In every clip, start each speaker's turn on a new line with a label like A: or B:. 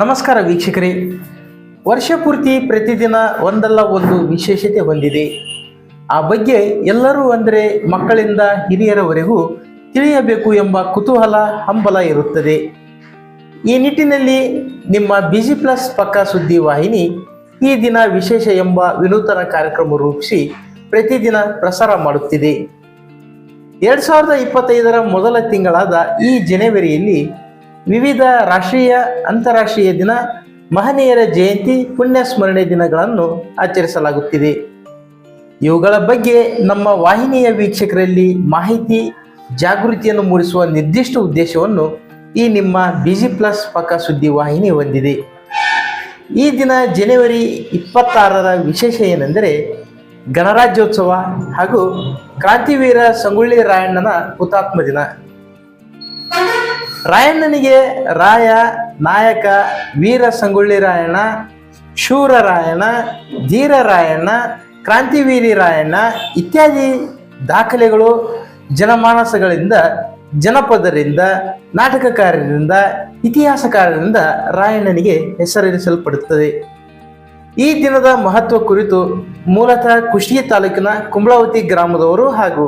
A: ನಮಸ್ಕಾರ ವೀಕ್ಷಕರೇ. ವರ್ಷಪೂರ್ತಿ ಪ್ರತಿದಿನ ಒಂದಲ್ಲ ಒಂದು ವಿಶೇಷತೆ ಹೊಂದಿದೆ. ಆ ಬಗ್ಗೆ ಎಲ್ಲರೂ ಅಂದರೆ ಮಕ್ಕಳಿಂದ ಹಿರಿಯರವರೆಗೂ ತಿಳಿಯಬೇಕು ಎಂಬ ಕುತೂಹಲ, ಹಂಬಲ ಇರುತ್ತದೆ. ಈ ನಿಟ್ಟಿನಲ್ಲಿ ನಿಮ್ಮ ಬಿಜಿ ಪ್ಲಸ್ ಪಕ್ಕ ಸುದ್ದಿ ವಾಹಿನಿ ಈ ದಿನ ವಿಶೇಷ ಎಂಬ ವಿನೂತನ ಕಾರ್ಯಕ್ರಮ ರೂಪಿಸಿ ಪ್ರತಿದಿನ ಪ್ರಸಾರ ಮಾಡುತ್ತಿದೆ. ಎರಡು ಸಾವಿರದ ಇಪ್ಪತ್ತೈದರ ಮೊದಲ ತಿಂಗಳಾದ ಈ ಜನವರಿಯಲ್ಲಿ ವಿವಿಧ ರಾಷ್ಟ್ರೀಯ, ಅಂತಾರಾಷ್ಟ್ರೀಯ ದಿನ ಮಹನೀಯರ ಜಯಂತಿ ಪುಣ್ಯ ಸ್ಮರಣೆ ದಿನಗಳನ್ನು ಆಚರಿಸಲಾಗುತ್ತಿದೆ. ಇವುಗಳ ಬಗ್ಗೆ ನಮ್ಮ ವಾಹಿನಿಯ ವೀಕ್ಷಕರಲ್ಲಿ ಮಾಹಿತಿ, ಜಾಗೃತಿಯನ್ನು ಮೂಡಿಸುವ ನಿರ್ದಿಷ್ಟ ಉದ್ದೇಶವನ್ನು ಈ ನಿಮ್ಮ ಬಿಜಿ ಪ್ಲಸ್ ಪಕ್ಕ ಸುದ್ದಿ ವಾಹಿನಿ ಹೊಂದಿದೆ. ಈ ದಿನ ಜನವರಿ ಇಪ್ಪತ್ತಾರರ ವಿಶೇಷ ಏನೆಂದರೆ ಗಣರಾಜ್ಯೋತ್ಸವ ಹಾಗೂ ಕ್ರಾಂತಿವೀರ ಸಂಗೊಳ್ಳಿ ರಾಯಣ್ಣನ ಹುತಾತ್ಮ ದಿನ. ರಾಯಣ್ಣನಿಗೆ ರಾಯ, ನಾಯಕ, ವೀರ ಸಂಗೊಳ್ಳಿ ರಾಯಣ್ಣ ಶೂರರಾಯಣ್ಣ ಧೀರರಾಯಣ್ಣ ಧೀರ ರಾಯಣ್ಣ, ಕ್ರಾಂತಿವೀರಿ ರಾಯಣ್ಣ ಇತ್ಯಾದಿ ದಾಖಲೆಗಳು ಜನಮಾನಸಗಳಿಂದ, ಜನಪದರಿಂದ, ನಾಟಕಕಾರರಿಂದ, ಇತಿಹಾಸಕಾರರಿಂದ ರಾಯಣ್ಣನಿಗೆ ಹೆಸರಿಸಲ್ಪಡುತ್ತದೆ ಈ ದಿನದ ಮಹತ್ವ ಕುರಿತು ಮೂಲತಃ ಕುಷ್ಟಗಿ ತಾಲೂಕಿನ ಕುಂಬಳಾವತಿ ಗ್ರಾಮದವರು ಹಾಗೂ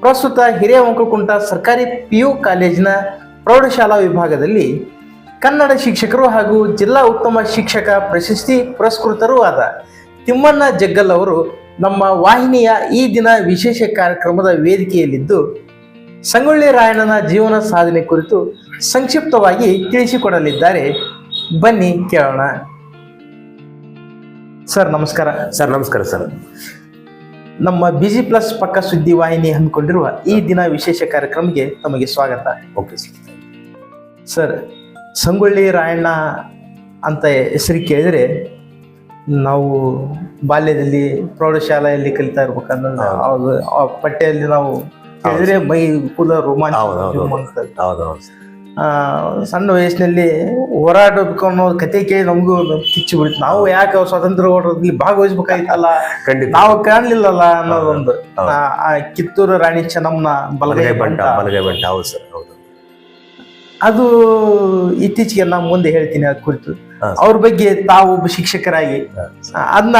A: ಪ್ರಸ್ತುತ ಹಿರಿಯ ಸರ್ಕಾರಿ ಪಿಯು ಕಾಲೇಜಿನ ಪ್ರೌಢಶಾಲಾ ವಿಭಾಗದಲ್ಲಿ ಕನ್ನಡ ಶಿಕ್ಷಕರು ಹಾಗೂ ಜಿಲ್ಲಾ ಉತ್ತಮ ಶಿಕ್ಷಕ ಪ್ರಶಸ್ತಿ ಪುರಸ್ಕೃತರೂ ಆದ ತಿಮ್ಮಣ್ಣ ಜಗ್ಗಲ್ ಅವರು ನಮ್ಮ ವಾಹಿನಿಯ ಈ ದಿನ ವಿಶೇಷ ಕಾರ್ಯಕ್ರಮದ ವೇದಿಕೆಯಲ್ಲಿದ್ದು ಸಂಗೊಳ್ಳಿ ರಾಯಣ್ಣನ ಜೀವನ ಸಾಧನೆ ಕುರಿತು ಸಂಕ್ಷಿಪ್ತವಾಗಿ ತಿಳಿಸಿಕೊಡಲಿದ್ದಾರೆ. ಬನ್ನಿ ಕೇಳೋಣ. ಸರ್ ನಮಸ್ಕಾರ.
B: ಸರ್ ನಮಸ್ಕಾರ ಸರ್.
A: ನಮ್ಮ ಬಿಜಿ ಪ್ಲಸ್ ಪಕ್ಕ ಸುದ್ದಿ ವಾಹಿನಿ ಹಮ್ಮಿಕೊಂಡಿರುವ ಈ ದಿನ ವಿಶೇಷ ಕಾರ್ಯಕ್ರಮಕ್ಕೆ ತಮಗೆ ಸ್ವಾಗತ.
B: Okay sir.
A: Sir Sangolli Rayanna ಅಂತ ಹೆಸರು ಕೇಳಿದರೆ ನಾವು ಬಾಲ್ಯದಲ್ಲಿ ಪ್ರೌಢಶಾಲೆಯಲ್ಲಿ ಕಲಿತಾ ಇರ್ಬೇಕಂದ್ರೆ ಅವಾಗ ಆ ಪಠ್ಯದಲ್ಲಿ ನಾವು ಕೇಳಿದ್ರೆ ಮೈ ಕುಲ ರೋಮಾಂಚ ಸಣ್ಣ ವಯಸ್ಸಿನಲ್ಲಿ ಹೋರಾಡಬೇಕು ಅನ್ನೋ ಕತೆ ಕೇಳಿ ನಮಗೂ ಕಿಚ್ಚು ಬಿಡ್ತು. ನಾವು ಯಾಕೆ ಸ್ವಾತಂತ್ರ್ಯ ಹೋರಾಟದಲ್ಲಿ ಭಾಗವಹಿಸ್ಬೇಕಾಯ್ತಲ್ಲ? ನಾವು ಕಾಣಲಿಲ್ಲಲ್ಲ ಅನ್ನೋದೊಂದು. ಕಿತ್ತೂರು ರಾಣಿ ಚೆನ್ನಮ್ಮನ ಬಲಗೈ
B: ಬಂಟ. ಬಲಗೈ ಬಂಟ. ಹೌದು ಸರ್ ಹೌದು.
A: ಅದು ಇತ್ತೀಚೆಗೆ ನಾ ಮುಂದೆ ಹೇಳ್ತೀನಿ ಅದ್ ಕುರಿತು. ಅವ್ರ ಬಗ್ಗೆ ತಾವು ಒಬ್ಬ ಶಿಕ್ಷಕರಾಗಿ ಅದನ್ನ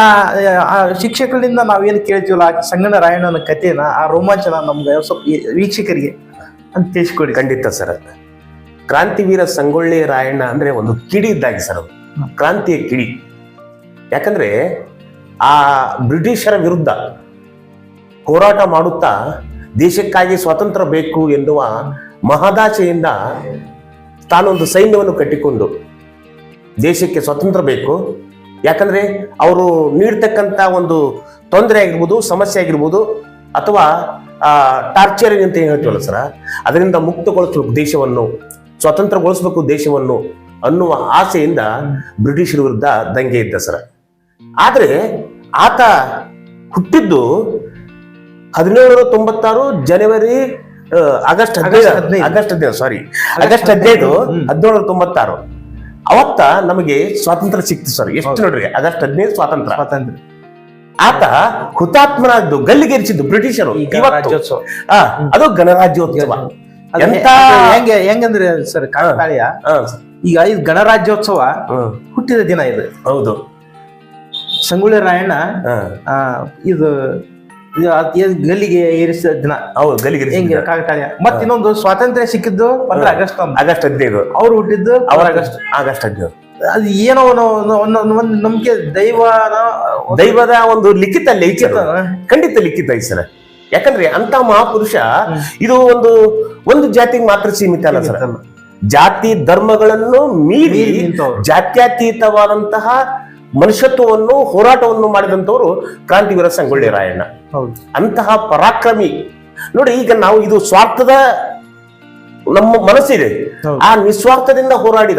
A: ಶಿಕ್ಷಕರಿಂದ ನಾವೇನು ಕೇಳ್ತೀವಲ್ಲ ಆ ಸಂಗಣ್ಣ ರಾಯಣ್ಣನ ಕಥೆನ ಆ ರೋಮಾಂಚನ ನಮ್ಗೆ ಸ್ವಲ್ಪ ವೀಕ್ಷಕರಿಗೆ ಅಂತ ತಿಳಿಸ್ಕೊಡಿ.
B: ಖಂಡಿತ ಸರ್. ಕ್ರಾಂತಿವೀರ ಸಂಗೊಳ್ಳಿ ರಾಯಣ್ಣ ಅಂದ್ರೆ ಒಂದು ಕಿಡಿ ಇದ್ದಾಗಿ ಸರ್ ಅದು ಕ್ರಾಂತಿಯ ಕಿಡಿ. ಯಾಕಂದ್ರೆ ಆ ಬ್ರಿಟಿಷರ ವಿರುದ್ಧ ಹೋರಾಟ ಮಾಡುತ್ತಾ ದೇಶಕ್ಕಾಗಿ ಸ್ವಾತಂತ್ರ್ಯ ಬೇಕು ಎನ್ನುವ ಮಹದಾಶೆಯಿಂದ ತಾನೊಂದು ಸೈನ್ಯವನ್ನು ಕಟ್ಟಿಕೊಂಡು ದೇಶಕ್ಕೆ ಸ್ವತಂತ್ರ ಬೇಕು. ಯಾಕಂದ್ರೆ ಅವರು ನೀಡ್ತಕ್ಕಂಥ ಒಂದು ತೊಂದರೆ ಆಗಿರ್ಬೋದು, ಸಮಸ್ಯೆ ಆಗಿರ್ಬೋದು, ಅಥವಾ ಟಾರ್ಚರಿಂಗ್ ಅಂತ ಏನ್ ಹೇಳ್ತೀವಲ್ಲ ಸರ? ಅದರಿಂದ ಮುಕ್ತಗೊಳಿಸ್ಬೇಕು ದೇಶವನ್ನು ಸ್ವತಂತ್ರಗೊಳಿಸ್ಬೇಕು ದೇಶವನ್ನು ಅನ್ನುವ ಆಸೆಯಿಂದ ಬ್ರಿಟಿಷರ ವಿರುದ್ಧ ದಂಗೆ ಇದ್ದ ಸರ. ಆದರೆ ಆತ ಹುಟ್ಟಿದ್ದು ಹದಿನೇಳು ತೊಂಬತ್ತಾರು ಜನವರಿ ಆಗಸ್ಟ್ ಹದಿನೈದು. ಆಗಸ್ಟ್ ಹದಿನೈದು. ಸಾರಿ ಆಗಸ್ಟ್ ಹದಿನೈದು. ಹದಿನೇಳು ತೊಂಬತ್ತಾರು. ಅವತ್ತ ನಮಗೆ ಸ್ವಾತಂತ್ರ್ಯ ಸಿಕ್ತು ಸರ್ ಎಷ್ಟು ನೋಡ್ರಿ? ಆಗಸ್ಟ್ ಹದಿನೈದು ಸ್ವಾತಂತ್ರ್ಯ.
A: ಸ್ವಾತಂತ್ರ್ಯ.
B: ಆತ ಹುತಾತ್ಮನಾದ್ದು ಗಲ್ಲಿಗೇರಿಸಿದ್ದು ಬ್ರಿಟಿಷರು. ಅದು ಗಣರಾಜ್ಯೋತ್ಸವ.
A: ಹೆಂಗೆ ಹೆಂಗಂದ್ರೆ ಸರ್ ಈಗ ಇದು ಗಣರಾಜ್ಯೋತ್ಸವ ಹುಟ್ಟಿದ ದಿನ ಇದು.
B: ಹೌದು.
A: ಸಂಗೊಳ್ಳಿ ರಾಯಣ್ಣ ಇದು ಗಲ್ಲಿಗೆ ಏರಿಸಿದ ದಿನ?
B: ಹೌದು
A: ಹೆಂಗೆ
B: ಗಲ್ಲಿಗೇರಿಸಿದ್ದು
A: ಕಾಕತಾಳೀಯ? ಮತ್ತೆ ಇನ್ನೊಂದು ಸ್ವಾತಂತ್ರ್ಯ ಸಿಕ್ಕಿದ್ದು ಪಂದ್ರ ಆಗಸ್ಟ್
B: ಆಗಸ್ಟ್ ಹದಿನೈದು.
A: ಅವ್ರು ಹುಟ್ಟಿದ್ದು
B: ಅವ್ರ
A: ಆಗಸ್ಟ್.
B: ಆಗಸ್ಟ್ ಹದಿನೈದು.
A: ಅದು ಏನೋ ಒಂದು- ನಂಬಿಕೆ ದೈವನ
B: ದೈವದ ಒಂದು ಲಿಖಿತ ಲಿಖಿತ ಖಂಡಿತ ಲಿಖಿತ ಈ ಸರ್ ಯಾಕಂದ್ರೆ ಅಂತ ಮಹಾಪುರುಷ ಇದು ಒಂದು ಒಂದು ಜಾತಿಗೆ ಮಾತ್ರ ಸೀಮಿತ ಅಲ್ಲ ಸರ್. ಜಾತಿ ಧರ್ಮಗಳನ್ನು ಮೀರಿ. ಜಾತ್ಯತೀತವಾದಂತಹ ಮನುಷ್ಯತ್ವವನ್ನು ಹೋರಾಟವನ್ನು ಮಾಡಿದಂತವರು ಕ್ರಾಂತಿವೀರ ಸಂಗೊಳ್ಳಿ ರಾಯಣ್ಣ. ಅಂತಹ ಪರಾಕ್ರಮಿ. ನೋಡಿ ಈಗ ನಾವು ಇದು ಸ್ವಾರ್ಥದ ನಮ್ಮ ಮನಸ್ಸಿದೆ. ಆ ನಿಸ್ವಾರ್ಥದಿಂದ ಹೋರಾಡಿದ.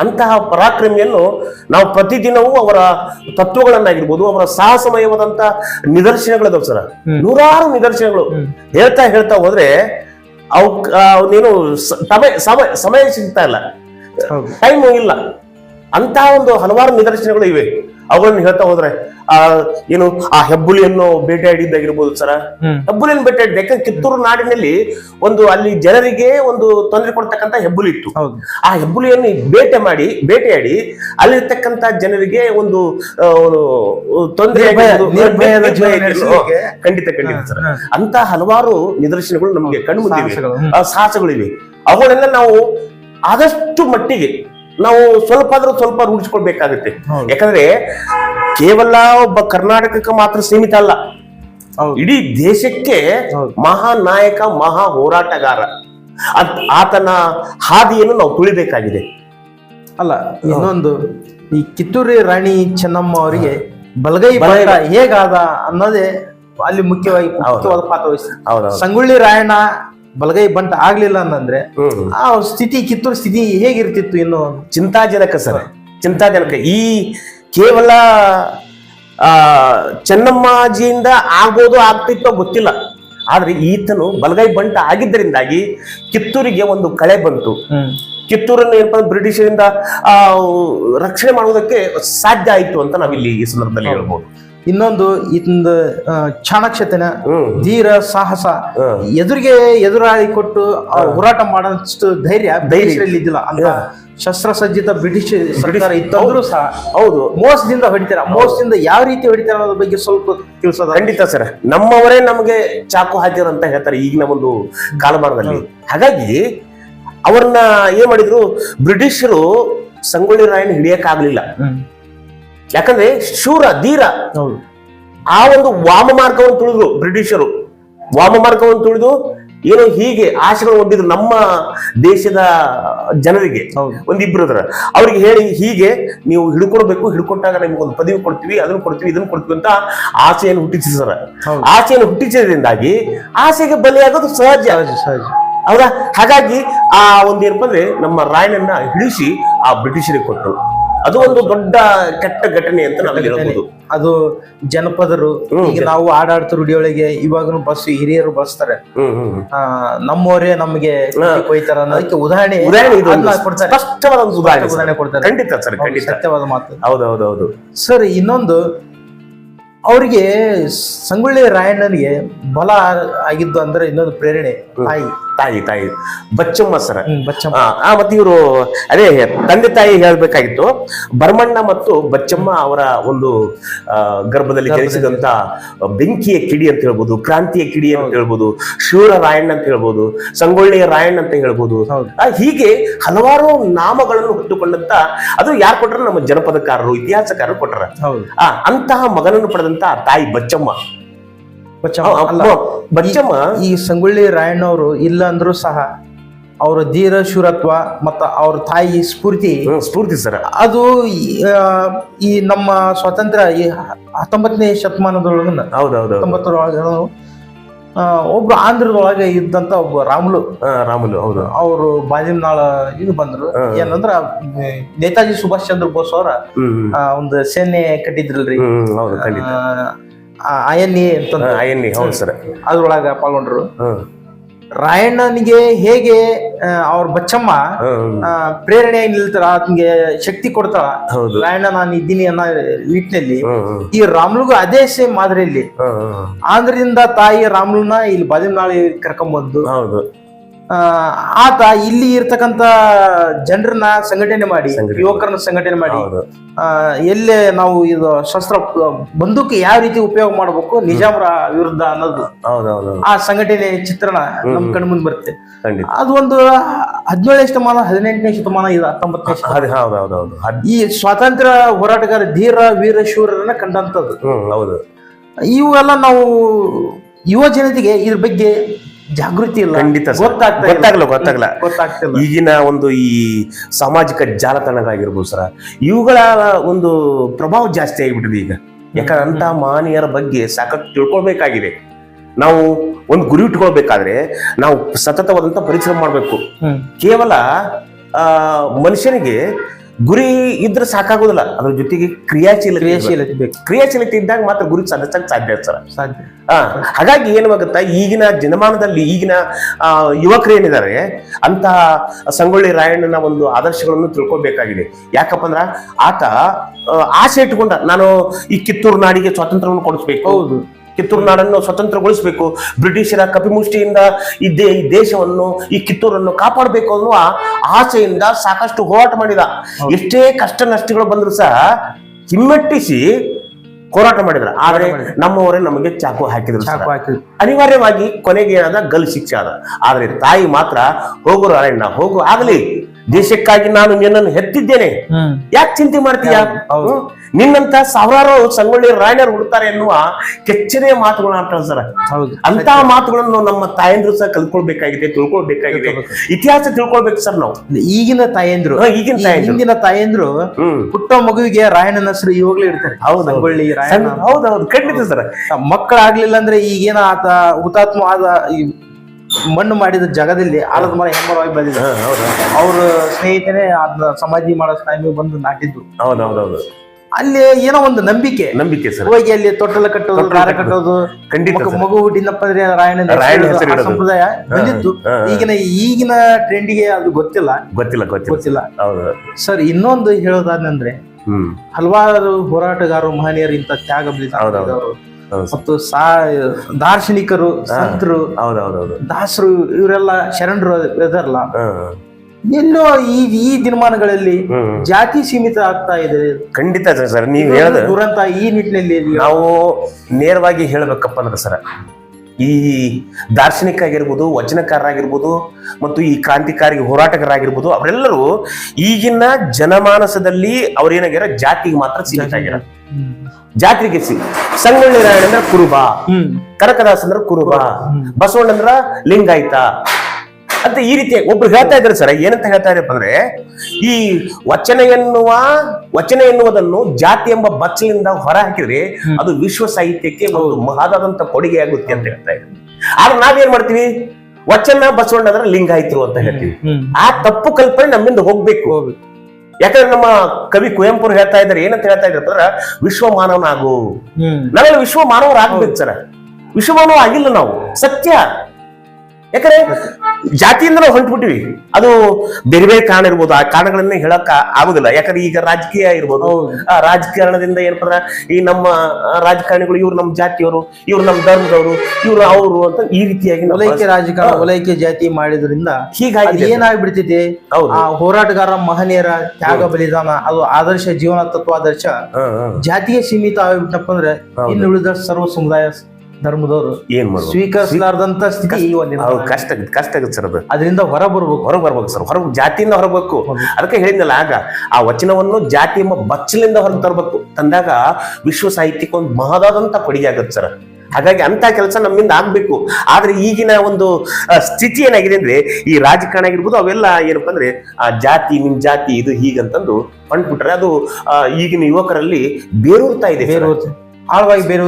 B: ಅಂತಹ ಪರಾಕ್ರಮಿಯನ್ನು ನಾವು ಪ್ರತಿದಿನವೂ ಅವರ ತತ್ವಗಳನ್ನಾಗಿರ್ಬೋದು ಅವರ ಸಾಹಸಮಯವಾದಂತಹ ನಿದರ್ಶನಗಳ ಸರ. ನೂರಾರು ನಿದರ್ಶನಗಳು. ಹೇಳ್ತಾ ಹೇಳ್ತಾ ಹೋದ್ರೆ ಅವನೇನು ನೀನು ಸಮಯ ಸಮಯ ಸಮಯ ಸಿಗ್ತಾ ಇಲ್ಲ. ಟೈಮ್ ಇಲ್ಲ. ಅಂತಹ ಒಂದು ಹಲವಾರು ನಿದರ್ಶನಗಳು ಇವೆ. ಅವುಗಳನ್ನು ಹೇಳ್ತಾ ಹೋದ್ರೆ ಆ ಏನು ಆ ಹೆಬ್ಬುಲಿಯನ್ನು ಬೇಟೆಯಾಡಿದ್ದಾಗಿರ್ಬೋದು ಸರ. ಹೆಬ್ಬುಲಿಯನ್ನು ಬೇಟೆಯಾಡಿದ ಯಾಕಂದ್ರೆ ಕಿತ್ತೂರು ನಾಡಿನಲ್ಲಿ ಒಂದು ಅಲ್ಲಿ ಜನರಿಗೆ ಒಂದು ತೊಂದರೆ ಕೊಡ್ತಕ್ಕಂತ ಹೆಬ್ಬುಲಿ ಇತ್ತು. ಆ ಹೆಬ್ಬುಲಿಯನ್ನು ಬೇಟೆ ಮಾಡಿ ಬೇಟೆಯಾಡಿ ಅಲ್ಲಿರ್ತಕ್ಕಂತ ಜನರಿಗೆ ಒಂದು ತೊಂದರೆ. ಖಂಡಿತ ಖಂಡಿತ ಸರ್. ಅಂತ ಹಲವಾರು ನಿದರ್ಶನಗಳು ನಮಗೆ ಕಣ್ಮುಂದಿವೆ. ಸಾಹಸಗಳಿವೆ. ಅವುಗಳನ್ನ ನಾವು ಆದಷ್ಟು ಮಟ್ಟಿಗೆ ನಾವು ಸ್ವಲ್ಪ ಆದ್ರೂ ಸ್ವಲ್ಪ ರೂಢಿಸ್ಕೊಳ್ಬೇಕಾಗುತ್ತೆ. ಯಾಕಂದ್ರೆ ಕೇವಲ ಒಬ್ಬ ಕರ್ನಾಟಕಕ್ಕೆ ಮಾತ್ರ ಸೀಮಿತ ಅಲ್ಲ. ಇಡೀ ದೇಶಕ್ಕೆ. ಮಹಾ ನಾಯಕ ಮಹಾ ಹೋರಾಟಗಾರ. ಆತನ ಹಾದಿಯನ್ನು ನಾವು ತುಳಿಬೇಕಾಗಿದೆ.
A: ಅಲ್ಲ ಇನ್ನೊಂದು ಈ ಕಿತ್ತೂರಿ ರಾಣಿ ಚೆನ್ನಮ್ಮ ಅವರಿಗೆ ಬಲಗೈ
B: ಬಲಗ
A: ಹೇಗಾದ ಅನ್ನೋದೇ ಅಲ್ಲಿ ಮುಖ್ಯವಾಗಿ ಪಾತ್ರ ವಹಿಸ್ತದೆ
B: ಹೌದೌದು
A: ಸಂಗೊಳ್ಳಿ ರಾಯಣ್ಣ ಬಲಗೈ ಬಂಟ ಆಗ್ಲಿಲ್ಲ ಅನ್ನಂದ್ರೆ ಆ ಸ್ಥಿತಿ ಕಿತ್ತೂರು ಸ್ಥಿತಿ ಹೇಗಿರ್ತಿತ್ತು ಇನ್ನು
B: ಚಿಂತಾಜನಕ ಸರ್? ಚಿಂತಾಜನಕ. ಈ ಕೇವಲ ಆ ಚೆನ್ನಮ್ಮಾಜಿಯಿಂದ ಆಗೋದು ಆಗ್ತಿತ್ತೋ ಗೊತ್ತಿಲ್ಲ. ಆದ್ರೆ ಈತನು ಬಲಗೈ ಬಂಟ ಆಗಿದ್ದರಿಂದಾಗಿ ಕಿತ್ತೂರಿಗೆ ಒಂದು ಕಳೆ ಬಂತು. ಕಿತ್ತೂರನ್ನು ಏನಪ್ಪ ಅಂದ್ರೆ ಬ್ರಿಟಿಷರಿಂದ ಆ ರಕ್ಷಣೆ ಮಾಡುವುದಕ್ಕೆ ಸಾಧ್ಯ ಆಯ್ತು ಅಂತ ನಾವಿಲ್ಲಿ ಈ ಸಂದರ್ಭದಲ್ಲಿ ಹೇಳ್ಬೋದು.
A: ಇನ್ನೊಂದು ಇದೊಂದು ಚಾಣಕ್ಷತೆನ ಧೀರ ಸಾಹಸ ಎದುರಿಗೆ ಎದುರಾಗಿ ಕೊಟ್ಟು ಹೋರಾಟ ಮಾಡೋಷ್ಟು ಧೈರ್ಯ ಬ್ರಿಟಿಷರಲ್ಲಿ ಇದ್ದಿಲ್ಲ. ಅಂತ ಶಸ್ತ್ರಸಜ್ಜಿತ ಬ್ರಿಟಿಷ್ ಸರ್ಕಾರ ಇತ್ತಂದ್ರೂ ಸಹ
B: ಹೌದು.
A: ಮೋಸದಿಂದ ಹೊಡಿತಾರೆ. ಮೋಸದಿಂದ ಯಾವ ರೀತಿ ಹೊಡಿತಾರೆ ಅನ್ನೋದ್ರ ಬಗ್ಗೆ ಸ್ವಲ್ಪ ತಿಳಿಸೋದ?
B: ಖಂಡಿತ ಸರ್. ನಮ್ಮವರೇ ನಮಗೆ ಚಾಕು ಹಾಕಿದ್ರು ಅಂತ ಹೇಳ್ತಾರೆ ಈಗಿನ ಒಂದು ಕಾಲಮಾನದಲ್ಲಿ. ಹಾಗಾಗಿ ಅವ್ರನ್ನ ಏನ್ ಮಾಡಿದ್ರು ಬ್ರಿಟಿಷರು ಸಂಗೊಳ್ಳಿ ರಾಯನ್ ಹಿಡಿಯಕ್ ಆಗ್ಲಿಲ್ಲ ಯಾಕಂದ್ರೆ ಶೂರ ಧೀರ. ಆ ಒಂದು ವಾಮ ಮಾರ್ಗವನ್ನು ತುಳಿದ್ರು ಬ್ರಿಟಿಷರು ವಾಮ ಮಾರ್ಗವನ್ನು ತುಳಿದು ಏನೋ ಹೀಗೆ ಆಶೆಗಳು ಒಡ್ಡಿದ್ರು ನಮ್ಮ ದೇಶದ ಜನರಿಗೆ ಒಂದಿಬ್ರು ಅವ್ರಿಗೆ ಹೇಳಿ ಹೀಗೆ ನೀವು ಹಿಡ್ಕೊಡ್ಬೇಕು ಹಿಡ್ಕೊಟ್ಟಾಗ ನಿಮ್ಗೆ ಒಂದು ಪದವಿ ಕೊಡ್ತೀವಿ ಅದನ್ನು ಕೊಡ್ತೀವಿ ಇದನ್ನು ಕೊಡ್ತೀವಿ ಅಂತ ಆಸೆಯನ್ನು ಹುಟ್ಟಿಸಿದಾರ.
A: ಸರ್
B: ಆಸೆಯನ್ನು ಹುಟ್ಟಿಸಿದ್ರಿಂದಾಗಿ ಆಸೆಗೆ ಬಲಿಯಾಗೋದು ಸಹಜ.
A: ಸಹಜ
B: ಹೌದಾ? ಹಾಗಾಗಿ ಆ ಒಂದು ಏನಪ್ಪ ಅಂದ್ರೆ ನಮ್ಮ ರಾಯನನ್ನ ಹಿಡಿಸಿ ಆ ಬ್ರಿಟಿಷರಿಗೆ ಕೊಟ್ಟರು. ಅದು ಒಂದು ದೊಡ್ಡ ಕೆಟ್ಟ ಘಟನೆ ಅಂತ ಹೇಳ್ಬೋದು.
A: ಅದು ಜನಪದರು ಈಗ ನಾವು ಆಡಾಡ್ತ ರೂಢಿಯೊಳಗೆ ಇವಾಗನು ಬಸ್ ಹಿರಿಯರು ಬಸ್ತಾರೆ. ನಮ್ಮವರೇ ನಮಗೆ ಕೊಯ್ತಾರ ಅನ್ನೋದಕ್ಕೆ ಉದಾಹರಣೆ
B: ಸ್ಪಷ್ಟವಾದ ಉದಾಹರಣೆ.
A: ಕೊಡ್ತಾರೆ.
B: ಖಂಡಿತ ಸರ್ ಖಂಡಿತ.
A: ಸತ್ಯವಾದ ಮಾತು.
B: ಹೌದೌದೌದು.
A: ಸರ್ ಇನ್ನೊಂದು ಅವರಿಗೆ ಸಂಗೊಳ್ಳಿ ರಾಯಣ್ಣನಿಗೆ ಬಲ ಆಗಿದ್ದು ಅಂದ್ರೆ ಇನ್ನೊಂದು ಪ್ರೇರಣೆ ತಾಯಿ.
B: ತಾಯಿ ತಾಯಿ ಬಚ್ಚಮ್ಮ ಸರ್. ಆ, ಮತ್ತೆ ಇವರು ಅದೇ ತಂದೆ ತಾಯಿ ಹೇಳ್ಬೇಕಾಗಿತ್ತು. ಭರಮಣ್ಣ ಮತ್ತು ಬಚ್ಚಮ್ಮ ಅವರ ಒಂದು ಗರ್ಭದಲ್ಲಿ ಜನಿಸಿದಂತ ಬೆಂಕಿಯ ಕಿಡಿ ಅಂತ ಹೇಳ್ಬೋದು ಕ್ರಾಂತಿಯ ಕಿಡಿ ಅಂತ ಹೇಳ್ಬೋದು ಶೂರ ರಾಯಣ್ಣ ಅಂತ ಹೇಳ್ಬೋದು ಸಂಗೊಳ್ಳಿಯ ರಾಯಣ್ಣ ಅಂತ ಹೇಳ್ಬೋದು.
A: ಹೌದು.
B: ಹೀಗೆ ಹಲವಾರು ನಾಮಗಳನ್ನು ಹುಟ್ಟುಕೊಂಡಂತ ಅದು ಯಾರು ಕೊಟ್ಟರು ನಮ್ಮ ಜನಪದಕಾರರು ಇತಿಹಾಸಕಾರರು ಕೊಟ್ಟರ ಅಂತಹ ಮಗನನ್ನು ಪಡೆದಂತ ತಾಯಿ ಬಚ್ಚಮ್ಮ.
A: ಬಚ್ಚಮ್ಮ ಈ ಸಂಗೊಳ್ಳಿ ರಾಯಣ್ಣವರು ಇಲ್ಲ ಅಂದ್ರೂ ಸಹ ಅವರ ಧೀರ ಶೂರತ್ವ ಮತ್ತ ಅವ್ರ ತಾಯಿ ಸ್ಫೂರ್ತಿ
B: ಸ್ಫೂರ್ತಿ ಸರ್.
A: ಅದು ಈ, ನಮ್ಮ ಸ್ವಾತಂತ್ರ್ಯ ಈ ಹತ್ತೊಂಬತ್ತನೇ ಶತಮಾನದೊಳಗನ
B: ಹೌದೌದು
A: ಹತ್ತೊಂಬತ್ತರೊಳಗ ಒಬ್ರು ಆಂಧ್ರದೊಳಗೆ ಇದ್ದಂತ ಒಬ್ಬ ರಾಮುಲು.
B: ರಾಮುಲು ಹೌದು.
A: ಅವರು ಬಾಜಿನಾಳ ಇದು ಬಂದ್ರು. ಏನಂದ್ರ ನೇತಾಜಿ ಸುಭಾಷ್ ಚಂದ್ರ ಬೋಸ್ ಅವರ ಒಂದು ಸೇನೆ ಕಟ್ಟಿದ್ರಲ್ರಿ. ಅಯನ್ನಿ ಅಂತಂದ.
B: ಎಣ್ಣೆ ಹೌದು ಸರ್.
A: ಅದ್ರೊಳಗ ಪಾಲ್ಗೊಂಡ್ರು. ರಾಯಣ್ಣನಿಗೆ ಹೇಗೆ ಅವ್ರ ಬಚ್ಚಮ್ಮ ಪ್ರೇರಣೆ ಪ್ರೇರಣೆಯಾಗಿ ನಿಲ್ತಾರ ಆತನಿಗೆ ಶಕ್ತಿ ಕೊಡ್ತಾಳ ರಾಯಣ್ಣ ನಾನು ಇದ್ದೀನಿ ಅನ್ನೋ ನಿಟ್ಟಿನಲ್ಲಿ ಈ ರಾಮ್ಲುಗೂ ಅದೇ ಸೇಮ್ ಮಾದರಿಯಲ್ಲಿ. ಆಂಧ್ರದಿಂದ ತಾಯಿ ರಾಮ್ಲುನ ಇಲ್ಲಿ ಬಾದಿಮ್ನಾಳಿ ಕರ್ಕೊಂಬಂದು
B: ಹೌದು.
A: ಆತ ಇಲ್ಲಿ ಇರ್ತಕ್ಕಂತ ಜನರನ್ನ ಸಂಘಟನೆ ಮಾಡಿ. ಯುವಕರನ್ನ ಸಂಘಟನೆ ಮಾಡಿ ಎಲ್ಲೇ ನಾವು ಇದು ಶಸ್ತ್ರ ಬಂದೂಕು ಯಾವ ರೀತಿ ಉಪಯೋಗ ಮಾಡಬೇಕು ನಿಜಾಮರ ವಿರುದ್ಧ ಅನ್ನೋದು.
B: ಹೌದು ಹೌದು ಹೌದು.
A: ಆ ಸಂಘಟನೆ ಚಿತ್ರಣ ನಮ್ ಕಣ್ ಮುಂದೆ ಬರುತ್ತೆ. ಅದು ಒಂದು ಹದಿನೇಳನೇ ಶತಮಾನ ಹದಿನೆಂಟನೇ ಶತಮಾನ ಇದು ಹತ್ತೊಂಬತ್ತನೇ ಈ ಸ್ವಾತಂತ್ರ್ಯ ಹೋರಾಟಗಾರ ಧೀರ ವೀರ ಶೂರರನ್ನ ಕಂಡಂತದ್ದು
B: ಹೌದು.
A: ಇವೆಲ್ಲ ನಾವು ಯುವ ಜನತೆಗೆ ಇದ್ರ ಬಗ್ಗೆ ಜಾಗೃತಿ ಇಲ್ಲ.
B: ಖಂಡಿತ ಸರ್.
A: ಗೊತ್ತಾಗ್ತಾ ಇಲ್ಲ.
B: ಗೊತ್ತಾಗ್ಲ ಗೊತ್ತಾಗ್ಲ
A: ಗೊತ್ತಾಗ್ತಿಲ್ಲ.
B: ಈಗಿನ ಒಂದು ಈ ಸಾಮಾಜಿಕ ಜಾಲತಾಣಗಳಾಗಿರ್ಬೋದು ಸರ ಇವುಗಳ ಒಂದು ಪ್ರಭಾವ ಜಾಸ್ತಿ ಆಗಿಬಿಟ್ಟಿದೆ ಈಗ. ಯಾಕಂದ್ರೆ ಅಂತ ಮಾನೀಯರ ಬಗ್ಗೆ ಸಾಕಷ್ಟು ತಿಳ್ಕೊಳ್ಬೇಕಾಗಿದೆ. ನಾವು ಒಂದು ಗುರಿ ಇಟ್ಕೊಳ್ಬೇಕಾದ್ರೆ ನಾವು ಸತತವಾದಂತ ಪರಿಶ್ರಮ ಮಾಡಬೇಕು.
A: ಹ್ಮ್.
B: ಕೇವಲ ಆ, ಮನುಷ್ಯನಿಗೆ ಗುರಿ ಇದ್ರೆ ಸಾಕಾಗೋದಿಲ್ಲ. ಅದ್ರ ಜೊತೆಗೆ ಕ್ರಿಯಾಶೀಲ
A: ಕ್ರಿಯಾಶೀಲತೆ ಬೇಕು.
B: ಕ್ರಿಯಾಶೀಲತೆ ಇದ್ದಾಗ ಮಾತ್ರ ಗುರಿ ಸಾಧಿಸಕ್ ಸಾಧ್ಯ ಸರ್.
A: ಸಾಧ್ಯ.
B: ಆ, ಹಾಗಾಗಿ ಏನಾಗುತ್ತಾ ಈಗಿನ ಜನಮಾನದಲ್ಲಿ ಈಗಿನ ಯುವಕರು ಏನಿದ್ದಾರೆ ಅಂತಹ ಸಂಗೊಳ್ಳಿ ರಾಯಣ್ಣನ ಒಂದು ಆದರ್ಶಗಳನ್ನು ತಿಳ್ಕೊಬೇಕಾಗಿದೆ. ಯಾಕಪ್ಪ ಅಂದ್ರ ಆತ ಆಸೆ ಇಟ್ಕೊಂಡ ನಾನು ಈ ಕಿತ್ತೂರು ನಾಡಿಗೆ ಸ್ವಾತಂತ್ರ್ಯವನ್ನು ಕೊಡಿಸ್ಬೇಕು.
A: ಹೌದು.
B: ಕಿತ್ತೂರು ನಾಡನ್ನು ಸ್ವತಂತ್ರಗೊಳಿಸಬೇಕು. ಬ್ರಿಟಿಷರ ಕಪಿಮುಷ್ಟಿಯಿಂದ ಇದ್ದೇ ದೇ ಈ ದೇಶವನ್ನು ಈ ಕಿತ್ತೂರನ್ನು ಕಾಪಾಡಬೇಕು ಅನ್ನುವ ಆಸೆಯಿಂದ ಸಾಕಷ್ಟು ಹೋರಾಟ ಮಾಡಿದ. ಎಷ್ಟೇ ಕಷ್ಟ ನಷ್ಟಗಳು ಬಂದರೂ ಸಹ ಹಿಮ್ಮೆಟ್ಟಿಸಿ ಹೋರಾಟ ಮಾಡಿದ್ರ. ಆದರೆ ನಮ್ಮವರೇ ನಮಗೆ ಚಾಕು ಹಾಕಿದ್ರು
A: ಚಾಕು ಹಾಕಿದ್ರು.
B: ಅನಿವಾರ್ಯವಾಗಿ ಕೊನೆಗೆ ಏನಾದ ಗಲ್ ಶಿಕ್ಷೆ ಆದ. ಆದ್ರೆ ತಾಯಿ ಮಾತ್ರ ಹೋಗು ಅರಣ್ಯ ಹೋಗು ಆಗಲಿ. ದೇಶಕ್ಕಾಗಿ ನಾನು ನಿನ್ನನ್ನು ಹೆತ್ತಿದ್ದೇನೆ. ಯಾಕೆ ಚಿಂತೆ ಮಾಡ್ತೀಯ. ನಿನ್ನಂತ ಸಾವಿರಾರು ಸಂಗೊಳ್ಳಿ ರಾಯಣರು ಹುಡ್ತಾರೆ ಎನ್ನುವ ಕೆಚ್ಚನೆಯ ಮಾತುಗಳನ್ನ ಆಡ್ತಾರೆ ಸರ್.
A: ಹೌದು.
B: ಅಂತ ಮಾತುಗಳನ್ನು ನಮ್ಮ ತಾಯಂದ್ರು ಸಹ ಕಲ್ತ್ಕೊಳ್ಬೇಕಾಗಿದೆ ತಿಳ್ಕೊಳ್ಬೇಕಾಗಿದೆ. ಇತಿಹಾಸ ತಿಳ್ಕೊಳ್ಬೇಕು ಸರ್ ನಾವು.
A: ಈಗಿನ ತಾಯಂದ್ರು
B: ಈಗಿನ.
A: ಹಿಂದಿನ ತಾಯಂದ್ರು ಪುಟ್ಟ ಮಗುವಿಗೆ ರಾಯಣ್ಣನ ಹೆಸರು ಇವಾಗ್ಲೂ ಇರ್ತಾರೆ
B: ಹೌದು
A: ಸಂಗೊಳ್ಳಿ ರಾಯಣ್ಣ
B: ಹೌದೌದು ಖಂಡಿತ ಸರ್.
A: ಮಕ್ಕಳಾಗ್ಲಿಲ್ಲ ಅಂದ್ರೆ ಈಗೇನ ಆತ ಹುತಾತ್ಮ ಆದ ಮಣ್ಣು ಮಾಡಿದ ಜಾಗದಲ್ಲಿ ಆಲದ ಮರ ಹೆಮ್ಮರವಾಗಿ ಬಂದಿದೆ ಅವ್ರ ಸ್ನೇಹಿತನೇ ಅದನ್ನ ಸಮಾಧಿ ಮಾಡೋ ಟೈಮಿಗೆ ಬಂದು ನಾಟಿದ್ದು.
B: ಹೌದೌದೌದು
A: ಅಲ್ಲಿ ಏನೋ ಒಂದು ನಂಬಿಕೆ.
B: ನಂಬಿಕೆ ಸರ್.
A: ಹೋಗಿ ಅಲ್ಲಿ ತೊಟ್ಟಲ ಕಟ್ಟೋದು
B: ಕಾರ
A: ದಾರ
B: ಕಟ್ಟೋದು. ಖಂಡಿತ
A: ಮಗು- ಹುಟ್ಟಿನಪ್ಪ ಅಂದ್ರೆ
B: ರಾಯಣ್ಣ.
A: ಸಂಪ್ರದಾಯ ಬಂದಿತ್ತು. ಈಗಿನ ಈಗಿನ ಟ್ರೆಂಡಿಗೆ ಅದು ಗೊತ್ತಿಲ್ಲ.
B: ಗೊತ್ತಿಲ್ಲ ಗೊತ್ತಿಲ್ಲ.
A: ಸರ್ ಇನ್ನೊಂದು
B: ಹೇಳೋದಾದ್ರೆ
A: ಹಲವಾರು ಹೋರಾಟಗಾರರು ಮಹನೀಯರು ಇಂತ ತ್ಯಾಗ ಬಲಿದಾನ ಮತ್ತು ಸಾ ದಾರ್ಶನಿಕರು ಸಂತರು
B: ಹೌದೌದೌದು.
A: ದಾಸರು ಇವರೆಲ್ಲ ಶರಣರು ಇದಾರಲ್ಲ. ಎಲ್ಲೋ ಈ ಈ ದಿನಮಾನಗಳಲ್ಲಿ ಜಾತಿ ಸೀಮಿತ ಆಗ್ತಾ ಇದೆ.
B: ಖಂಡಿತ ಸರ್ ನೀವು ಹೇಳಿದ್ರೆ
A: ದುರಂತ ಈ ನಿಟ್ಟಿನಲ್ಲಿ
B: ನಾವು ನೇರವಾಗಿ ಹೇಳಬೇಕಪ್ಪ ಅಂದ್ರೆ ಸರ ಈ ದಾರ್ಶನಿಕ ಆಗಿರ್ಬೋದು ವಚನಕಾರರಾಗಿರ್ಬೋದು ಮತ್ತು ಈ ಕ್ರಾಂತಿಕಾರಿ ಹೋರಾಟಗಾರರಾಗಿರ್ಬೋದು ಅವರೆಲ್ಲರೂ ಈಗಿನ ಜನಮಾನಸದಲ್ಲಿ ಅವ್ರೇನಾಗ್ಯಾರ ಜಾತಿಗೆ ಮಾತ್ರ ಸೀಮಿತ ಆಗ್ಯಾರ ಜಾತಿಗೆ ಸಿ ಸಂಗೊಳ್ಳಿ ನಾರಾಯಣ ಅಂದ್ರೆ ಕುರುಬ ಕನಕದಾಸ್ ಅಂದ್ರೆ ಕುರುಬ ಬಸವಣ್ಣ ಅಂದ್ರ ಲಿಂಗಾಯತ ಅಂತ ಈ ರೀತಿ ಒಬ್ರು ಹೇಳ್ತಾ ಇದ್ದಾರೆ ಸರ್ ಏನಂತ ಹೇಳ್ತಾ ಇದ್ರಪ್ಪ ಅಂದ್ರೆ ಈ ವಚನ ಎನ್ನುವ ವಚನ ಎನ್ನುವುದನ್ನು ಜಾತಿ ಎಂಬ ಬಚ್ಚಲಿಂದ ಹೊರ ಹಾಕಿದ್ರೆ ಅದು ವಿಶ್ವ ಸಾಹಿತ್ಯಕ್ಕೆ ಒಂದು ಮಹದಾದಂತ ಕೊಡುಗೆ ಆಗುತ್ತೆ ಅಂತ ಹೇಳ್ತಾ ಇದ್ದಾರೆ ಆದ್ರೆ ನಾವೇನ್ ಮಾಡ್ತೀವಿ? ವಚನ ಬಸವಣ್ಣ ಅಂದ್ರೆ ಲಿಂಗಾಯತರು ಅಂತ ಹೇಳ್ತೀವಿ. ಆ ತಪ್ಪು ಕಲ್ಪನೆ ನಮ್ಮಿಂದ ಹೋಗ್ಬೇಕು. ಯಾಕಂದ್ರೆ ನಮ್ಮ ಕವಿ ಕುವೆಂಪು ಹೇಳ್ತಾ ಇದ್ದಾರೆ ಏನಂತ ಹೇಳ್ತಾ ಇದ್ದಾರೆ ಅಂದ್ರೆ ವಿಶ್ವ ಮಾನವನಾಗು ನಾವೆಲ್ಲ ವಿಶ್ವ ಮಾನವರಾಗ್ಬೇಕು ಸರ. ಸರ್ ವಿಶ್ವ ಮಾನವ ಆಗಿಲ್ಲ ನಾವು. ಸತ್ಯ. ಯಾಕಂದ್ರೆ ಜಾತಿಯಿಂದ ನಾವು ಹೊಂಟ್ಬಿಟ್ಟಿವಿ. ಅದು ಬೇರೆ ಬೇರೆ ಕಾರಣ ಇರ್ಬೋದು. ಆ ಕಾರಣಗಳನ್ನೇ ಹೇಳಕ್ ಆಗುದಿಲ್ಲ. ಯಾಕಂದ್ರೆ ಈಗ ರಾಜಕೀಯ ಇರ್ಬೋದು. ಆ ರಾಜಕಾರಣದಿಂದ ಏನಪ್ಪ ಈ ನಮ್ಮ ರಾಜಕಾರಣಿಗಳು ಇವ್ರು ನಮ್ಮ ಜಾತಿಯವರು ಇವ್ರು ನಮ್ಮ ಧರ್ಮದವರು ಇವ್ರು ಅವರು ಅಂತ ಈ ರೀತಿಯಾಗಿ ಒಲೈಕೆ
A: ಓಲೈಕೆ ರಾಜಕಾರಣ ಓಲೈಕೆ ಜಾತಿ ಮಾಡಿದ್ರಿಂದ
B: ಹೀಗಾಗಿ
A: ಏನಾಗ್ಬಿಡ್ತಿದೆ? ಆ ಹೋರಾಟಗಾರ ಮಹನೀಯರ ತ್ಯಾಗ ಬಲಿದಾನ ಅದು ಆದರ್ಶ ಜೀವನ
B: ತತ್ವ ಆದರ್ಶ.
A: ಜಾತಿಗೆ ಸೀಮಿತ ಆಗ್ಬಿಟ್ಟಪ್ಪ ಅಂದ್ರೆ
B: ಇನ್ನು
A: ಇನ್ನುಳಿದ ಸರ್ವ ಸಮುದಾಯ ಧರ್ಮದವರು
B: ಏನ್ ಮಾಡ್ಬೋದು
A: ಸ್ವೀಕರಿಸಲಾರ್ದಂತ ಸ್ಥಿತಿ
B: ಹೌದು ಕಷ್ಟ ಆಗುತ್ತೆ ಕಷ್ಟ ಆಗುತ್ತೆ ಸರ್ ಅದು.
A: ಅದರಿಂದ ಹೊರ ಬರ್ಬೇಕು.
B: ಹೊರಗೆ ಬರ್ಬೇಕು ಸರ್ ಹೊರಗೆ ಜಾತಿಯಿಂದ ಹೊರಬೇಕು ಅದಕ್ಕೆ ಹೇಳಿದ್ನಲ್ಲ ಆಗ ಆ ವಚನವನ್ನು ಜಾತಿ ಎಂಬ ಬಚ್ಚಲಿಂದ ಹೊರಗೆ ತರಬೇಕು. ತಂದಾಗ ವಿಶ್ವ ಸಾಹಿತ್ಯಕ್ಕೆ ಒಂದು ಮಹದಾದಂತ ಕೊಡುಗೆ ಆಗುತ್ತೆ ಸರ್. ಹಾಗಾಗಿ ಅಂತ ಕೆಲಸ ನಮ್ಮಿಂದ ಆಗ್ಬೇಕು. ಆದ್ರೆ ಈಗಿನ ಒಂದು ಸ್ಥಿತಿ ಏನಾಗಿದೆ ಅಂದ್ರೆ ಈ ರಾಜಕಾರಣ ಆಗಿರ್ಬೋದು ಅವೆಲ್ಲ ಏನಪ್ಪ ಅಂದ್ರೆ ಆ ಜಾತಿ ನಿಮ್ ಜಾತಿ ಇದು ಹೀಗಂತಂದು ಕಂಡ್ಬಿಟ್ರೆ ಅದು ಈಗಿನ ಯುವಕರಲ್ಲಿ ಬೇರೂರ್ತಾ ಇದೆ
A: ಬೇರೆ
B: ಸರ್.
A: ಆಳವಾಗಿ
B: ಬೇರೆ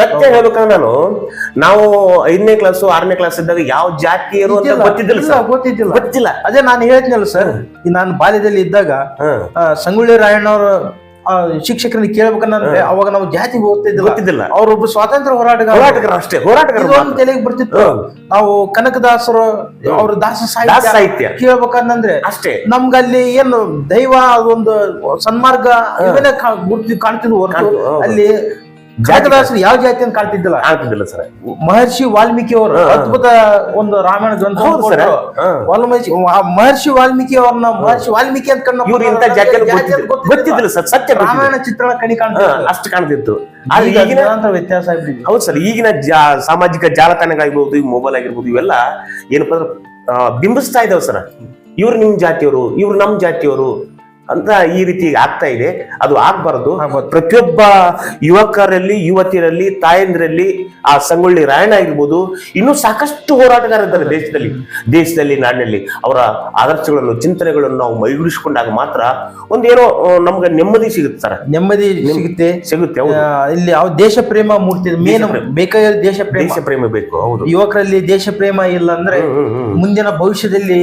B: ಸತ್ಯ ಹೇಳ್ಬೇಕಂದ್ರೆ ನಾನು? ನಾವು ಐದನೇ ಕ್ಲಾಸ್ ಆರನೇ ಕ್ಲಾಸ್ ಇದ್ದಾಗ ಯಾವ ಜಾತಿ ಅಂತ ಗೊತ್ತಿದ್ದಿಲ್ಲ ಸರ್.
A: ಗೊತ್ತಿದ್ದಿಲ್ಲ.
B: ಗೊತ್ತಿಲ್ಲ.
A: ಅದೇ ನಾನು ಹೇಳ್ತೀನಲ್ಲ ಸರ್ ನಾನು ಬಾಲ್ಯದಲ್ಲಿ ಇದ್ದಾಗ ಸಂಗೊಳ್ಳಿ ರಾಯಣ್ಣವ್ರ ಶಿಕ್ಷಕರನ್ನ ಕೇಳ್ಬೇಕಂದ್ರೆ ಅವಾಗ ನಾವು ಜಾತಿ
B: ಗೊತ್ತಿದ್ದಿಲ್ಲ.
A: ಅವ್ರೊಬ್ಬ ಸ್ವಾತಂತ್ರ್ಯ ಹೋರಾಟಗಾರ.
B: ಹೋರಾಟಗಾರ ಅಷ್ಟೇ ಹೋರಾಟಗಾರ
A: ತಲೆಗೆ ಬರ್ತಿತ್ತು. ನಾವು ಕನಕದಾಸರು ಅವ್ರ ದಾಸ ಸಾಹಿತ್ಯ ಕೇಳಬೇಕಂದ್ರೆ
B: ಅಷ್ಟೇ.
A: ನಮ್ಗಲ್ಲಿ ಏನು ದೈವ ಅದೊಂದು ಸನ್ಮಾರ್ಗ ಇವನ್ನೇ ಗುರ್ತಿ ಕಾಣ್ತಿದ್ವು ಹೊರತು. ಅಲ್ಲಿ ಕನಕದಾಸರು ಯಾವ ಜಾತಿ ಅಂತ ಕಾಣ್ತಿದ್ದಿಲ್ಲ.
B: ಕಾಣ್ತಿದ್ದಿಲ್ಲ ಸರ್.
A: ಮಹರ್ಷಿ ವಾಲ್ಮೀಕಿ ಅವರು ಅದ್ಭುತ ಒಂದು ರಾಮಾಯಣ ಗ್ರಂಥ
B: ಸರ್.
A: ವಾಲ್ಮೀಕಿ ಮಹರ್ಷಿ ವಾಲ್ಮೀಕಿ ಅವ್ರನ್ನ ಮಹರ್ಷಿ ವಾಲ್ಮೀಕಿ ಅಂತ ಕಂಡು
B: ಇವ್ರು ಇಂಥ ಜಾತಿ ಅಂತ ಗೊತ್ತಿದ್ದಿಲ್ಲ. ಸರ್. ಸತ್ಯ
A: ರಾಮಾಯಣ ಚಿತ್ರಣ ಕಣಿ ಕಾಣ್ತಿಲ್ಲ
B: ಅಷ್ಟು ಕಾಣ್ತಿತ್ತು. ಈಗಿನ
A: ವ್ಯತ್ಯಾಸ
B: ಹೌದು ಸರ್. ಈಗಿನ ಜಾ ಸಾಮಾಜಿಕ ಜಾಲತಾಣಗಳಾಗಿರ್ಬೋದು ಈ ಮೊಬೈಲ್ ಆಗಿರ್ಬೋದು ಇವೆಲ್ಲ ಏನಪ್ಪ ಅಂದ್ರೆ ಬಿಂಬಿಸ್ತಾ ಇದಾವೆ ಸರ್. ಇವ್ರು ನಿಮ್ ಜಾತಿಯವರು ಇವ್ರು ನಮ್ ಜಾತಿಯವರು ಅಂತ ಈ ರೀತಿ ಆಗ್ತಾ ಇದೆ. ಅದು ಆಗ್ಬಾರ್ದು. ಪ್ರತಿಯೊಬ್ಬ ಯುವಕರಲ್ಲಿ ಯುವತಿಯರಲ್ಲಿ ತಾಯಂದಿರಲ್ಲಿ ಆ ಸಂಗೊಳ್ಳಿ ರಾಯಣ್ಣ ಇರ್ಬೋದು ಇನ್ನೂ ಸಾಕಷ್ಟು ಹೋರಾಟಗಾರರಿದ್ದಾರೆ ದೇಶದಲ್ಲಿ. ದೇಶದಲ್ಲಿ ನಾಡಿನಲ್ಲಿ ಅವರ ಆದರ್ಶಗಳನ್ನು ಚಿಂತನೆಗಳನ್ನು ನಾವು ಮೈಗೂಡಿಸಿಕೊಂಡಾಗ ಮಾತ್ರ ಒಂದೇನೋ ನಮ್ಗೆ ನೆಮ್ಮದಿ ಸಿಗುತ್ತೆ ಸರ್.
A: ನೆಮ್ಮದಿ ಸಿಗುತ್ತೆ.
B: ಸಿಗುತ್ತೆ
A: ಇಲ್ಲಿ ಯಾವ ದೇಶ ಪ್ರೇಮ ಮೂರ್ತಿ ಮೇನ್ ಬೇಕಾಗಿರೋ ದೇಶ ಪ್ರೇಮ
B: ದೇಶ ಪ್ರೇಮ ಬೇಕು ಹೌದು.
A: ಯುವಕರಲ್ಲಿ ದೇಶ ಪ್ರೇಮ ಇಲ್ಲ ಅಂದ್ರೆ. ಮುಂದಿನ ಭವಿಷ್ಯದಲ್ಲಿ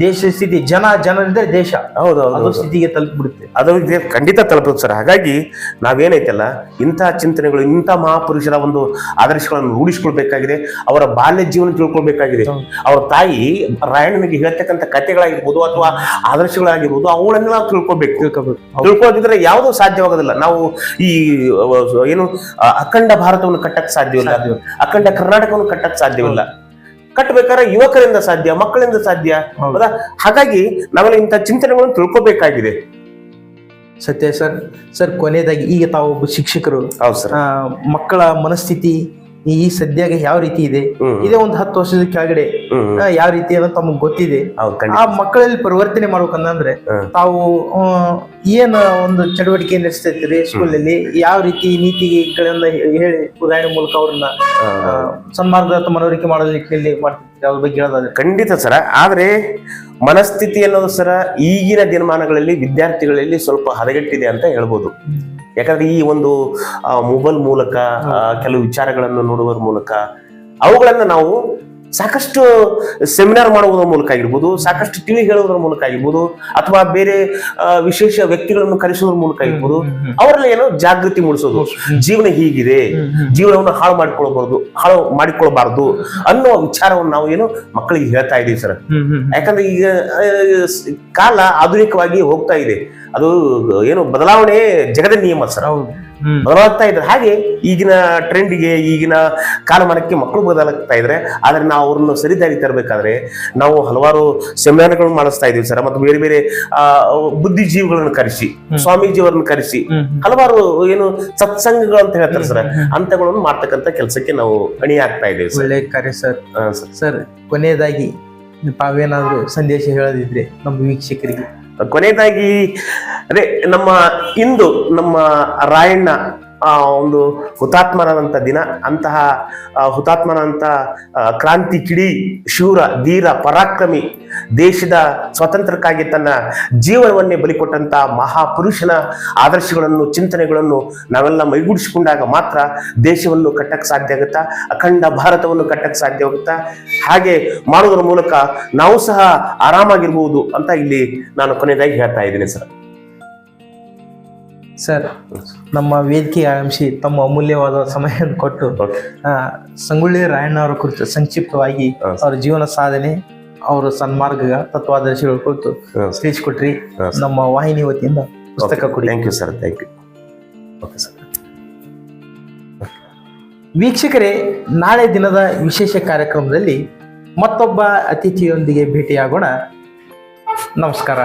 A: ದೇಶ ಸ್ಥಿತಿ ಜನ ಜನರಿದ್ರೆ ದೇಶ.
B: ಹೌದು ಹೌದು
A: ಅದು ಸ್ಥಿತಿಗೆ ತಲುಪಿಬಿಡುತ್ತೆ.
B: ಅದು ಖಂಡಿತ ತಲುಪುತ್ತೆ ಸರ್ ಹಾಗಾಗಿ ನಾವೇನೈತಲ್ಲ ಇಂಥ ಚಿಂತನೆಗಳು ಇಂಥ ಮಹಾಪುರುಷರ ಒಂದು ಆದರ್ಶಗಳನ್ನು ರೂಢಿಸ್ಕೊಳ್ಬೇಕಾಗಿದೆ ಅವರ ಬಾಲ್ಯ ಜೀವನ ತಿಳ್ಕೊಳ್ಬೇಕಾಗಿದೆ. ಅವರ ತಾಯಿ ರಾಯಣ್ಣನಿಗೆ ಹೇಳ್ತಕ್ಕಂಥ ಕಥೆಗಳಾಗಿರ್ಬೋದು ಅಥವಾ ಆದರ್ಶಗಳಾಗಿರ್ಬೋದು ಅವುಗಳನ್ನೆಲ್ಲ ನಾವು ತಿಳ್ಕೊಬೇಕು.
A: ತಿಳ್ಕೊಬೇಕು.
B: ತಿಳ್ಕೊಳ್ಳೋದಿದ್ರೆ ಯಾವುದೂ ಸಾಧ್ಯವಾಗೋದಿಲ್ಲ. ನಾವು ಈ ಏನು ಅಖಂಡ ಭಾರತವನ್ನು ಕಟ್ಟಕ್ಕೆ ಸಾಧ್ಯವಿಲ್ಲ. ಅಖಂಡ ಕರ್ನಾಟಕವನ್ನು ಕಟ್ಟಕ್ಕೆ ಸಾಧ್ಯವಿಲ್ಲ. ಕಟ್ಟಬೇಕಾದ್ರೆ ಯುವಕರಿಂದ ಸಾಧ್ಯ ಮಕ್ಕಳಿಂದ ಸಾಧ್ಯ.
A: ಹೌದು.
B: ಹಾಗಾಗಿ ನಾವೆಲ್ಲ ಇಂಥ ಚಿಂತನೆಗಳನ್ನು ತಿಳ್ಕೊಬೇಕಾಗಿದೆ.
A: ಸತ್ಯ ಸರ್. ಸರ್ ಕೊನೆಯದಾಗಿ ಈಗ ತಾವು ಒಬ್ಬ ಶಿಕ್ಷಕರು.
B: ಹೌದು ಸರ್.
A: ಮಕ್ಕಳ ಮನಸ್ಥಿತಿ ಈ ಸದ್ಯಾಗ ಯಾವ ರೀತಿ ಇದೆ. ಇದೇ ಒಂದು ಹತ್ತು ವರ್ಷದ ಕೆಳಗಡೆ ಯಾವ ರೀತಿ ಅನ್ನೋ ತಮಗ್ ಗೊತ್ತಿದೆ. ಆ ಮಕ್ಕಳಲ್ಲಿ ಪರಿವರ್ತನೆ ಮಾಡ್ಬೇಕಂದ್ರೆ. ತಾವು ಏನ ಒಂದು ಚಟುವಟಿಕೆ ಸ್ಕೂಲ್ ಅಲ್ಲಿ ಯಾವ ರೀತಿ ನೀತಿಗಳನ್ನ ಹೇಳಿ ಉದಾಹರಣೆ ಮೂಲಕ ಅವ್ರನ್ನ ಸನ್ಮಾರ್ಗದತ್ತ ಮನವರಿಕೆ ಮಾಡೋ ನಿಟ್ಟಿನಲ್ಲಿ ಮಾಡ್ತಿರ್ತೀರಿ ಅದ್ರ ಬಗ್ಗೆ ಹೇಳೋದಾದ್ರೆ.
B: ಖಂಡಿತ ಸರ. ಆದ್ರೆ ಮನಸ್ಥಿತಿ ಅನ್ನೋದು ಸರ ಈಗಿನ ದಿನಮಾನಗಳಲ್ಲಿ ವಿದ್ಯಾರ್ಥಿಗಳಲ್ಲಿ ಸ್ವಲ್ಪ ಹದಗೆಟ್ಟಿದೆ ಅಂತ ಹೇಳ್ಬೋದು. ಯಾಕಂದ್ರೆ ಈ ಒಂದು ಮೊಬೈಲ್ ಮೂಲಕ ಕೆಲವು ವಿಚಾರಗಳನ್ನು ನೋಡುವ ಮೂಲಕ ಅವುಗಳನ್ನ ನಾವು ಸಾಕಷ್ಟು ಸೆಮಿನಾರ್ ಮಾಡುವುದರ ಮೂಲಕ ಆಗಿರ್ಬೋದು ಸಾಕಷ್ಟು ತಿಳಿ ಹೇಳುವುದರ ಮೂಲಕ ಆಗಿರ್ಬೋದು ಅಥವಾ ಬೇರೆ ವಿಶೇಷ ವ್ಯಕ್ತಿಗಳನ್ನು ಕರೆಸುವುದರ ಮೂಲಕ ಆಗಿರ್ಬೋದು ಅವರಲ್ಲಿ ಏನೋ ಜಾಗೃತಿ ಮೂಡಿಸೋದು ಜೀವನ ಹೀಗಿದೆ ಜೀವನವನ್ನು ಹಾಳು ಮಾಡಿಕೊಳ್ಬಾರ್ದು ಹಾಳು ಮಾಡಿಕೊಳ್ಬಾರ್ದು ಅನ್ನೋ ವಿಚಾರವನ್ನು ನಾವು ಏನು ಮಕ್ಕಳಿಗೆ ಹೇಳ್ತಾ ಇದೀವಿ ಸರ್. ಯಾಕಂದ್ರೆ ಈಗ ಕಾಲ ಆಧುನಿಕವಾಗಿ ಹೋಗ್ತಾ ಇದೆ. ಅದು ಏನು ಬದಲಾವಣೆ ಜಗದ ನಿಯಮ ಸರ್. ಬದಲಾಗ್ತಾ ಇದ್ದಾರೆ ಹಾಗೆ ಈಗಿನ ಟ್ರೆಂಡ್ಗೆ ಈಗಿನ ಕಾಲಮಾನಕ್ಕೆ ಮಕ್ಕಳು ಬದಲಾಗ್ತಾ ಇದ್ರೆ ಆದ್ರೆ ನಾವು ಅವ್ರನ್ನ ಸರಿದಾರಿ ತರಬೇಕಾದ್ರೆ ನಾವು ಹಲವಾರು ಸೆಮಿನಾರ್ಗಳನ್ನು ಮಾಡಿಸ್ತಾ ಇದೀವಿ ಸರ್. ಮತ್ತು ಬೇರೆ ಬೇರೆ ಆ ಬುದ್ಧಿಜೀವಿಗಳನ್ನು ಕರೆಸಿ ಸ್ವಾಮೀಜಿಯವರನ್ನು ಕರೆಸಿ ಹಲವಾರು ಏನು ಸತ್ಸಂಗಗಳು ಅಂತ ಹೇಳ್ತಾರೆ ಸರ್. ಅಂತಗಳನ್ನು ಮಾಡ್ತಕ್ಕಂತ ಕೆಲಸಕ್ಕೆ ನಾವು ಅಣಿ ಆಗ್ತಾ ಇದ್ದೇವೆ ಸರ್.
A: ಒಳ್ಳೆ ಕಾರ್ಯ ಸರ್.
B: ಸರ್.
A: ಕೊನೆಯದಾಗಿ ತಾವೇನಾದ್ರೂ ಸಂದೇಶ ಹೇಳೋದಿದ್ರೆ ನಮ್ಮ ವೀಕ್ಷಕರಿಗೆ
B: ಕೊನೆಯದಾಗಿ, ಅದೇ ನಮ್ಮ ಇಂದು ನಮ್ಮ ರಾಯಣ್ಣ ಒಂದು ಹುತಾತ್ಮನಾದಂಥ ದಿನ. ಅಂತಹ ಹುತಾತ್ಮರಾದಂಥ ಕ್ರಾಂತಿ ಕಿಡಿ ಶೂರ, ಧೀರ, ಪರಾಕ್ರಮಿ ದೇಶದ ಸ್ವಾತಂತ್ರ್ಯಕ್ಕಾಗಿ ತನ್ನ ಜೀವನವನ್ನೇ ಬಲಿಕೊಟ್ಟಂತ ಮಹಾಪುರುಷನ ಆದರ್ಶಗಳನ್ನು ಚಿಂತನೆಗಳನ್ನು ನಾವೆಲ್ಲ ಮೈಗೂಡಿಸಿಕೊಂಡಾಗ ಮಾತ್ರ ದೇಶವನ್ನು ಕಟ್ಟಕ್ಕೆ ಸಾಧ್ಯ ಆಗುತ್ತಾ? ಅಖಂಡ ಭಾರತವನ್ನು ಕಟ್ಟಕ್ಕೆ ಸಾಧ್ಯ ಆಗುತ್ತಾ? ಹಾಗೆ ಮಾಡೋದ್ರ ಮೂಲಕ ನಾವು ಸಹ ಆರಾಮಾಗಿರ್ಬೋದು ಅಂತ ಇಲ್ಲಿ ನಾನು ಕೊನೆಯದಾಗಿ ಹೇಳ್ತಾ ಇದ್ದೀನಿ ಸರ್.
A: ಸರ್ ನಮ್ಮ ವೇದಿಕೆ ಆಗಮಿಸಿ ತಮ್ಮ ಅಮೂಲ್ಯವಾದ ಸಮಯವನ್ನು ಕೊಟ್ಟು ಸಂಗೊಳ್ಳಿ ರಾಯಣ್ಣ ಅವರ ಕುರಿತು ಸಂಕ್ಷಿಪ್ತವಾಗಿ ಅವರ ಜೀವನ ಸಾಧನೆ ಅವರ ಸನ್ಮಾರ್ಗ ತತ್ವಾದರ್ಶಿಗಳು ಕುರಿತು ಸ್ಪೀಚ್
B: ಕೊಟ್ರಿ.
A: ನಮ್ಮ ವಾಹಿನಿ ವತಿಯಿಂದ ಪುಸ್ತಕ ಕೊಡಿ.
B: Thank you sir thank you okay sir
A: ವೀಕ್ಷಕರೇ ನಾಳೆ ದಿನದ ವಿಶೇಷ ಕಾರ್ಯಕ್ರಮದಲ್ಲಿ ಮತ್ತೊಬ್ಬ ಅತಿಥಿಯೊಂದಿಗೆ ಭೇಟಿಯಾಗೋಣ. ನಮಸ್ಕಾರ.